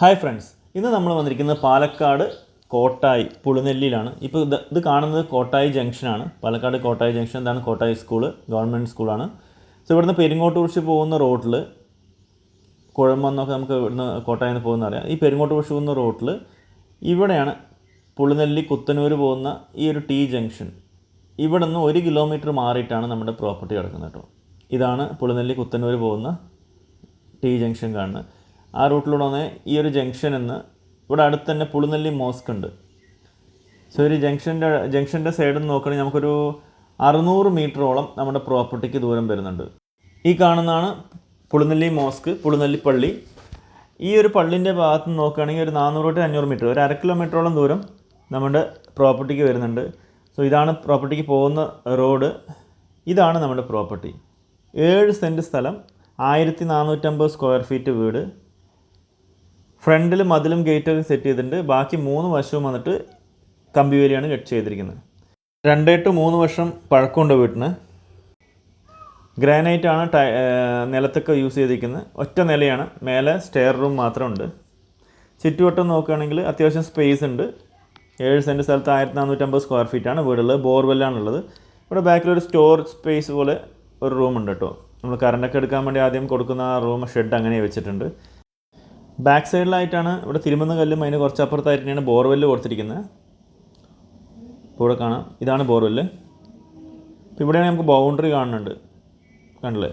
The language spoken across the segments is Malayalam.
ഹായ് ഫ്രണ്ട്സ് ഇന്ന് നമ്മൾ വന്നിരിക്കുന്നത് പാലക്കാട് കോട്ടായി പുളിനെല്ലിയിലാണ്. ഇപ്പോൾ ഇത് ഇത് കാണുന്നത് കോട്ടായി ജംഗ്ഷനാണ് പാലക്കാട് കോട്ടായി ജംഗ്ഷൻ എന്താണ് കോട്ടായി സ്കൂൾ ഗവൺമെന്റ് സ്കൂളാണ് സോ ഇവിടുന്ന് പെരിങ്ങോട്ടുകുറിശി പോകുന്ന റോട്ടിൽ കുഴമ്പെന്നൊക്കെ നമുക്ക് ഇവിടുന്ന് കോട്ടായിൽ നിന്ന് പോകുന്ന അറിയാം. ഈ പെരിങ്ങോട്ടുകുറിശി പോകുന്ന റോട്ടിൽ ഇവിടെയാണ് പുളിനെല്ലി കുത്തനൂർ പോകുന്ന ഈ ഒരു ടി ജംഗ്ഷൻ ഇവിടെ നിന്ന് ഒരു കിലോമീറ്റർ മാറിയിട്ടാണ് നമ്മുടെ പ്രോപ്പർട്ടി കിടക്കുന്നത് കേട്ടോ. ഇതാണ് പുളിനെല്ലി കുത്തനൂർ പോകുന്ന ടി ജംഗ്ഷൻ കാണുന്നത്. ആ റൂട്ടിലൂടെ വന്ന് ഈ ഒരു ജംഗ്ഷൻ എന്ന് ഇവിടെ അടുത്ത് തന്നെ പുളിനെല്ലി മോസ്ക് ഉണ്ട്. സോ ഒരു ജംഗ്ഷന്റെ ജംഗ്ഷന്റെ സൈഡിൽ നിന്ന് നോക്കുകയാണെങ്കിൽ നമുക്കൊരു അറുന്നൂറ് മീറ്ററോളം നമ്മുടെ പ്രോപ്പർട്ടിക്ക് ദൂരം വരുന്നുണ്ട്. ഈ കാണുന്നതാണ് പുളിനെല്ലി മോസ്ക് പുളിനെല്ലി പള്ളി. ഈ ഒരു പള്ളിന്റെ ഭാഗത്ത് നിന്ന് നോക്കുകയാണെങ്കിൽ ഒരു നാനൂറ് തൊട്ട് അഞ്ഞൂറ് മീറ്റർ ഒരു അര കിലോമീറ്ററോളം ദൂരം നമ്മുടെ പ്രോപ്പർട്ടിക്ക് വരുന്നുണ്ട്. സോ ഇതാണ് പ്രോപ്പർട്ടിക്ക് പോകുന്ന റോഡ്. ഇതാണ് നമ്മുടെ പ്രോപ്പർട്ടി ഏഴ് സെന്റ് സ്ഥലം ആയിരത്തി നാനൂറ്റമ്പത് സ്ക്വയർ ഫീറ്റ് വീട്. ഫ്രണ്ടിൽ മതിലും ഗേറ്റൊക്കെ സെറ്റ് ചെയ്തിട്ടുണ്ട്. ബാക്കി മൂന്ന് വശവും വന്നിട്ട് കമ്പി വേലിയാണ് കട്ട് ചെയ്തിരിക്കുന്നത്. രണ്ട് ടു മൂന്ന് വർഷം പഴക്കമുണ്ട് വീട്ടിന്. ഗ്രാനൈറ്റ് ആണ് ടൈ നിലത്തൊക്കെ യൂസ് ചെയ്തിരിക്കുന്നത്. ഒറ്റ നിലയാണ്. മേലെ സ്റ്റെയർ റൂം മാത്രമുണ്ട്. ചുറ്റുവട്ടം നോക്കുകയാണെങ്കിൽ അത്യാവശ്യം സ്പേസ് ഉണ്ട്. ഏഴ് സെന്റ് സ്ഥലത്ത് ആയിരത്തി നാനൂറ്റമ്പത് സ്ക്വയർ ഫീറ്റാണ് വീടുള്ളത്. ബോർവെല്ലാണുള്ളത് ഇവിടെ ബാക്കിൽ ഒരു സ്റ്റോർ സ്പേസ് പോലെ ഒരു റൂമുണ്ട് കേട്ടോ. നമ്മൾ കറണ്ടൊക്കെ എടുക്കാൻ വേണ്ടി ആദ്യം കൊടുക്കുന്ന ആ റൂം ഷെഡ് അങ്ങനെ വെച്ചിട്ടുണ്ട്. ബാക്ക് സൈഡിലായിട്ടാണ് ഇവിടെ തിരുമന്ന കല്ലും അതിന് കുറച്ച് അപ്പുറത്തായിട്ട് തന്നെയാണ് ബോർവെല്ല് കൊടുത്തിരിക്കുന്നത്. ഇപ്പോൾ ഇവിടെ കാണാം. ഇതാണ് ബോർവെല്ല്. ഇപ്പോൾ ഇവിടെയാണ് നമുക്ക് ബൗണ്ടറി കാണുന്നുണ്ട്. കണ്ടില്ലേ?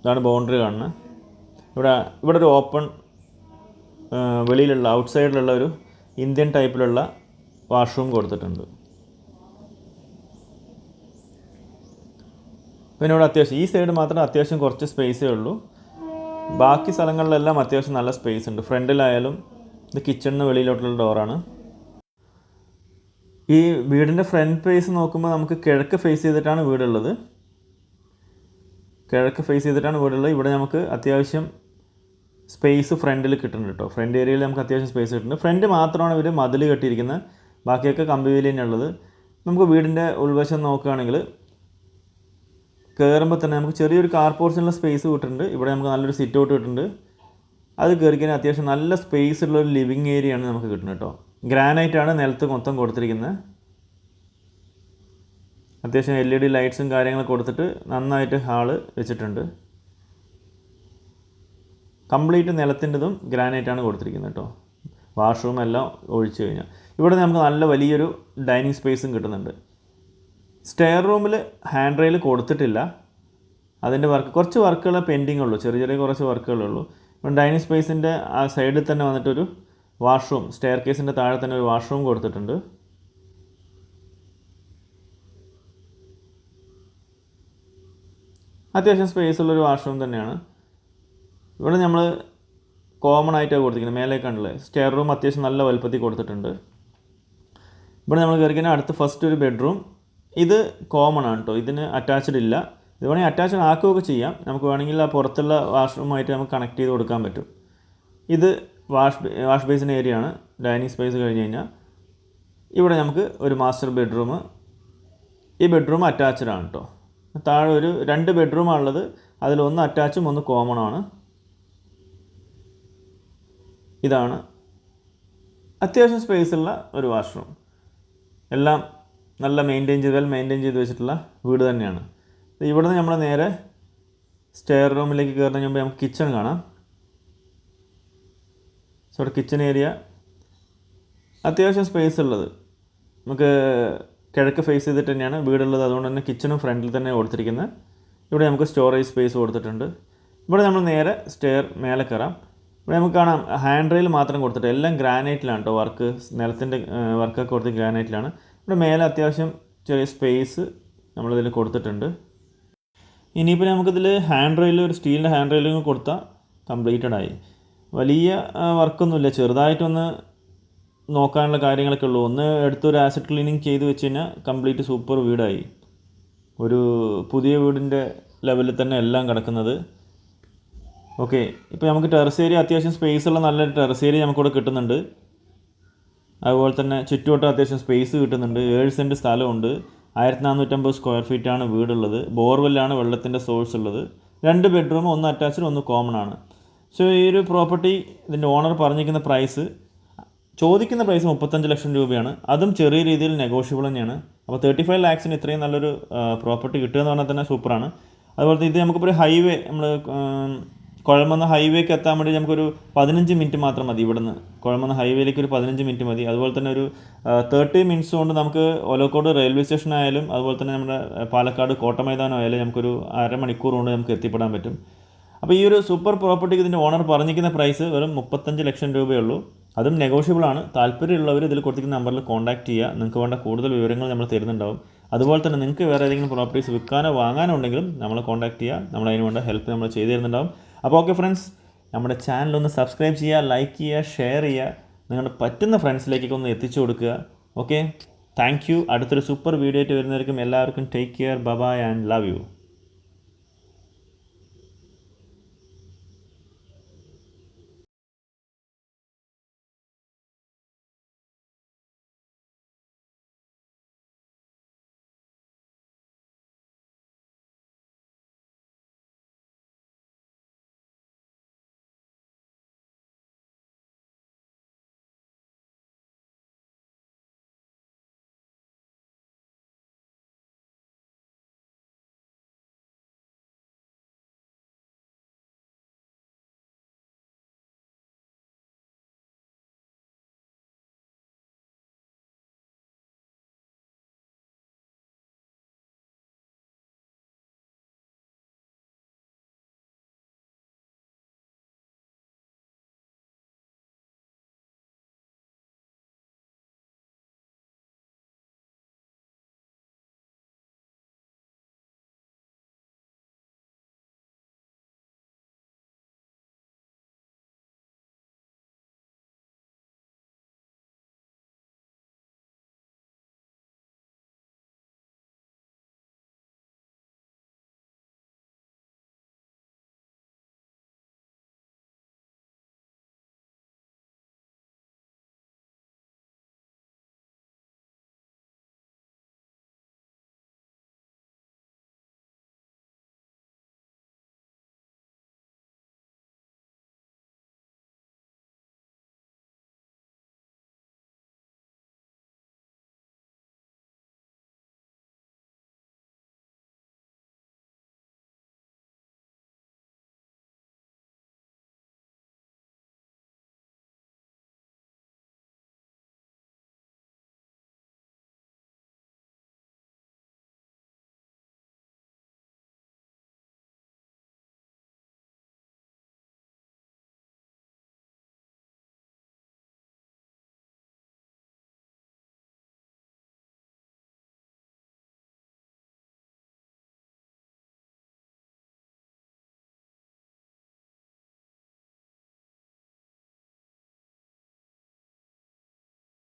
ഇതാണ് ബൗണ്ടറി കാണുന്നത്. ഇവിടെ ഇവിടെ ഒരു ഓപ്പൺ വെളിയിലുള്ള ഔട്ട് സൈഡിലുള്ള ഒരു ഇന്ത്യൻ ടൈപ്പിലുള്ള വാഷ്റൂം കൊടുത്തിട്ടുണ്ട്. പിന്നെ ഇവിടെ അത്യാവശ്യം ഈ സൈഡ് മാത്രം അത്യാവശ്യം കുറച്ച് സ്പേസേ ഉള്ളൂ. ബാക്കി സ്ഥലങ്ങളിലെല്ലാം അത്യാവശ്യം നല്ല സ്പേസ് ഉണ്ട്. ഫ്രണ്ടിലായാലും ഇത് കിച്ചണിന് വെളിയിലോട്ടുള്ള ഡോറാണ് ഈ വീടിന്റെ ഫ്രണ്ട് ഫേസ് നോക്കുമ്പോൾ നമുക്ക് കിഴക്ക് ഫേസ് ചെയ്തിട്ടാണ് വീടുള്ളത്. കിഴക്ക് ഫേസ് ചെയ്തിട്ടാണ് വീടുള്ളത്. ഇവിടെ നമുക്ക് അത്യാവശ്യം സ്പേസ് ഫ്രണ്ടിൽ കിട്ടുന്നുണ്ട് കേട്ടോ ഫ്രണ്ട് ഏരിയയിൽ നമുക്ക് അത്യാവശ്യം സ്പേസ് കിട്ടുന്നുണ്ട്. ഫ്രണ്ട് മാത്രമാണ് ഇവർ മതിൽ കെട്ടിയിരിക്കുന്നത്. ബാക്കിയൊക്കെ കമ്പി വേലി തന്നെയുള്ളത് നമുക്ക് വീടിന്റെ ഉൾവശം നോക്കുകയാണെങ്കിൽ കയറുമ്പോൾ തന്നെ നമുക്ക് ചെറിയൊരു കാർ പോർഷനുള്ള സ്പേസ് കിട്ടുന്നുണ്ട്. ഇവിടെ നമുക്ക് നല്ലൊരു സിറ്റ് ഔട്ട് കിട്ടുന്നുണ്ട്. അത് കയറി കഴിഞ്ഞാൽ അത്യാവശ്യം നല്ല സ്പേസ് ഉള്ള ഒരു ലിവിങ് ഏരിയ ആണ് നമുക്ക് കിട്ടുന്നത് കേട്ടോ. ഗ്രാനൈറ്റ് ആണ് നിലത്ത് മൊത്തം കൊടുത്തിരിക്കുന്നത്. അത്യാവശ്യം എൽ ഇ ഡി ലൈറ്റ്സും കാര്യങ്ങളും കൊടുത്തിട്ട് നന്നായിട്ട് ഹാൾ വെച്ചിട്ടുണ്ട്. കംപ്ലീറ്റ് നിലത്തിന്റെതും ഗ്രാനൈറ്റ് ആണ് കൊടുത്തിരിക്കുന്നത് കേട്ടോ. വാഷ്റൂം എല്ലാം ഒഴിച്ചു കഴിഞ്ഞാൽ ഇവിടെ നമുക്ക് നല്ല വലിയൊരു ഡൈനിങ് സ്പേസും കിട്ടുന്നുണ്ട്. സ്റ്റെയർ റൂമിൽ ഹാൻഡ് റെയിൽ കൊടുത്തിട്ടില്ല. അതിന്റെ വർക്ക് കുറച്ച് വർക്കുകൾ പെൻഡിങ് ഉള്ളൂ. ചെറിയ ചെറിയ കുറച്ച് വർക്കുകളേ ഉള്ളൂ. ഇപ്പം ഡൈനിങ് സ്പേസിന്റെ ആ സൈഡിൽ തന്നെ വന്നിട്ടൊരു വാഷ്റൂം സ്റ്റെയർ കേസിന്റെ താഴെ തന്നെ ഒരു വാഷ്റൂം കൊടുത്തിട്ടുണ്ട്. അത്യാവശ്യം സ്പേസ് ഉള്ളൊരു വാഷ്റൂം തന്നെയാണ്. ഇവിടെ നമ്മൾ കോമൺ ആയിട്ടാണ് കൊടുത്തിരിക്കുന്നത്. മേലെ കണ്ടില്ലേ? സ്റ്റെയർ റൂം അത്യാവശ്യം നല്ല വലുപ്പത്തിൽ കൊടുത്തിട്ടുണ്ട്. ഇവിടെ നമ്മൾ കയറിക്കുന്ന അടുത്ത് ഫസ്റ്റ് ഒരു ബെഡ്റൂം ഇത് കോമൺ ആണ് കേട്ടോ ഇതിന് അറ്റാച്ച്ഡ് ഇല്ല. ഇത് വേണമെങ്കിൽ അറ്റാച്ച്ഡ് ആക്കുകയൊക്കെ ചെയ്യാം. നമുക്ക് വേണമെങ്കിൽ ആ പുറത്തുള്ള വാഷ്റൂമായിട്ട് നമുക്ക് കണക്ട് ചെയ്ത് കൊടുക്കാൻ പറ്റും. ഇത് വാഷ് വാഷ് ബേസിൻ ഏരിയ ആണ്. ഡൈനിങ് സ്പേസ് കഴിഞ്ഞ് കഴിഞ്ഞാൽ ഇവിടെ നമുക്ക് ഒരു മാസ്റ്റർ ബെഡ്റൂം ഈ ബെഡ്റൂം അറ്റാച്ച്ഡ് ആണ് കേട്ടോ താഴെ ഒരു രണ്ട് ബെഡ്റൂമാണ് ഉള്ളത് അതിലൊന്ന് അറ്റാച്ചും ഒന്ന് കോമൺ ആണ്. ഇതാണ് അത്യാവശ്യം സ്പേസ് ഉള്ള ഒരു വാഷ്റൂം എല്ലാം നല്ല മെയിന്റെയിൻ ചെയ്ത് വെൽ മെയിന്റെയിൻ ചെയ്ത് വെച്ചിട്ടുള്ള വീട് തന്നെയാണ്. ഇവിടെ നിന്ന് നമ്മൾ നേരെ സ്റ്റെയർ റൂമിലേക്ക് കയറുന്നതിന് മുമ്പ് നമുക്ക് കിച്ചൺ കാണാം. സോ അവിടെ കിച്ചൺ ഏരിയ അത്യാവശ്യം സ്പേസ് ഉള്ളത്. നമുക്ക് കിഴക്ക് ഫേസ് ചെയ്തിട്ട് തന്നെയാണ് വീടുള്ളത്. അതുകൊണ്ട് തന്നെ കിച്ചണും ഫ്രണ്ടിൽ തന്നെ കൊടുത്തിരിക്കുന്നത്. ഇവിടെ നമുക്ക് സ്റ്റോറേജ് സ്പേസ് കൊടുത്തിട്ടുണ്ട്. ഇവിടെ നമ്മൾ നേരെ സ്റ്റെയർ മേലെ കയറാം. ഇവിടെ നമുക്ക് കാണാം ഹാൻഡ് റെയിൽ മാത്രം കൊടുത്തിട്ട് എല്ലാം ഗ്രാനൈറ്റിലാണ് കേട്ടോ വർക്ക് നിലത്തിന്റെ വർക്കൊക്കെ കൊടുത്ത് ഗ്രാനൈറ്റിലാണ് ഇവിടെ മേലെ അത്യാവശ്യം ചെറിയ സ്പേസ് നമ്മളിതിൽ കൊടുത്തിട്ടുണ്ട്. ഇനിയിപ്പോൾ നമുക്കിതിൽ ഹാൻഡ് റെയിൽ ഒരു സ്റ്റീലിന്റെ ഹാൻഡ് റെയിലും കൊടുത്താൽ കംപ്ലീറ്റഡ് ആയി. വലിയ വർക്കൊന്നുമില്ല ചെറുതായിട്ടൊന്ന് നോക്കാനുള്ള കാര്യങ്ങളൊക്കെ ഉള്ളൂ. ഒന്ന് എടുത്തൊരു ആസിഡ് ക്ലീനിങ് ചെയ്ത് വെച്ച് കഴിഞ്ഞാൽ കംപ്ലീറ്റ് സൂപ്പർ വീടായി. ഒരു പുതിയ വീടിന്റെ ലെവലിൽ തന്നെ എല്ലാം കിടക്കുന്നത്. ഓക്കെ ഇപ്പോൾ നമുക്ക് ടെറസ് ഏരിയ അത്യാവശ്യം സ്പേസ് ഉള്ള നല്ലൊരു ടെറസ് ഏരിയ നമുക്കിവിടെ കിട്ടുന്നുണ്ട്. അതുപോലെ തന്നെ ചുറ്റുവട്ടം അത്യാവശ്യം സ്പേസ് കിട്ടുന്നുണ്ട്. ഏഴ് സെന്റ് സ്ഥലമുണ്ട്. ആയിരത്തി നാനൂറ്റമ്പത് സ്ക്വയർ ഫീറ്റാണ് വീടുള്ളത്. ബോർവെല്ലാണ് വെള്ളത്തിന്റെ സോഴ്സ് ഉള്ളത്. രണ്ട് ബെഡ്റൂം ഒന്ന് അറ്റാച്ച്ഡ് ഒന്ന് കോമൺ ആണ്. സോ ഈ ഒരു പ്രോപ്പർട്ടി ഇതിന്റെ ഓണർ പറഞ്ഞിരിക്കുന്ന പ്രൈസ് ചോദിക്കുന്ന പ്രൈസ് മുപ്പത്തഞ്ച് ലക്ഷം രൂപയാണ്. അതും ചെറിയ രീതിയിൽ നെഗോഷ്യബിൾ തന്നെയാണ്. അപ്പോൾ തേർട്ടി ഫൈവ് ലാക്സിന് ഇത്രയും നല്ലൊരു പ്രോപ്പർട്ടി കിട്ടുക എന്ന് പറഞ്ഞാൽ തന്നെ സൂപ്പറാണ് അതുപോലെ ഇത് നമുക്കിപ്പോൾ ഒരു ഹൈവേ നമ്മൾ കുഴമന്ന ഹൈവേക്ക് എത്താൻ വേണ്ടി നമുക്കൊരു പതിനഞ്ച് മിനിറ്റ് മാത്രം മതി ഇവിടുന്ന്. കുഴമന്ന ഹൈവേയിലേക്ക് ഒരു പതിനഞ്ച് മിനിറ്റ് മതി. അതുപോലെ തന്നെ ഒരു തേർട്ടി മിനിറ്റ്സ് കൊണ്ട് നമുക്ക് ഒലക്കോട് റെയിൽവേ സ്റ്റേഷൻ ആയാലും അതുപോലെ തന്നെ നമ്മുടെ പാലക്കാട് കോട്ടമൈതാനം ആയാലും നമുക്കൊരു അരമണിക്കൂർ കൊണ്ട് നമുക്ക് എത്തിപ്പെടാൻ പറ്റും. അപ്പോൾ ഈ ഒരു സൂപ്പർ പ്രോപ്പർട്ടിക്ക് ഇതിന്റെ ഓണർ പറഞ്ഞിരിക്കുന്ന പ്രൈസ് വെറും മുപ്പത്തഞ്ച് ലക്ഷം രൂപയേ ഉള്ളൂ അതും നെഗോഷ്യബിൾ ആണ്. താല്പര്യമുള്ളവർ ഇതിൽ കൊടുത്തിരിക്കുന്ന നമ്പറിൽ കോൺടാക്ട് ചെയ്യുക. നിങ്ങൾക്ക് വേണ്ട കൂടുതൽ വിവരങ്ങൾ നമ്മൾ തരുന്നുണ്ടാവും. അതുപോലെ തന്നെ നിങ്ങൾക്ക് വേറെ ഏതെങ്കിലും പ്രോപ്പർട്ടീസ് വിൽക്കാനോ വാങ്ങാനോ ഉണ്ടെങ്കിലും നമ്മളെ കോൺടാക്ട് ചെയ്യുക. നമ്മൾ അതിന് വേണ്ട ഹെൽപ്പ് നമ്മൾ ചെയ്തു തരുന്നുണ്ടാവും. അപ്പോൾ ഓക്കെ ഫ്രണ്ട്സ് നമ്മുടെ ചാനൽ ഒന്ന് സബ്സ്ക്രൈബ് ചെയ്യുക ലൈക്ക് ചെയ്യുക ഷെയർ ചെയ്യുക. നിങ്ങളുടെ പറ്റുന്ന ഫ്രണ്ട്സിലേക്കൊക്കെ ഒന്ന് എത്തിച്ചു കൊടുക്കുക. ഓക്കെ? താങ്ക് യു അടുത്തൊരു സൂപ്പർ വീഡിയോ ആയിട്ട് വരുന്നവർക്കും എല്ലാവർക്കും take care bye bye and love you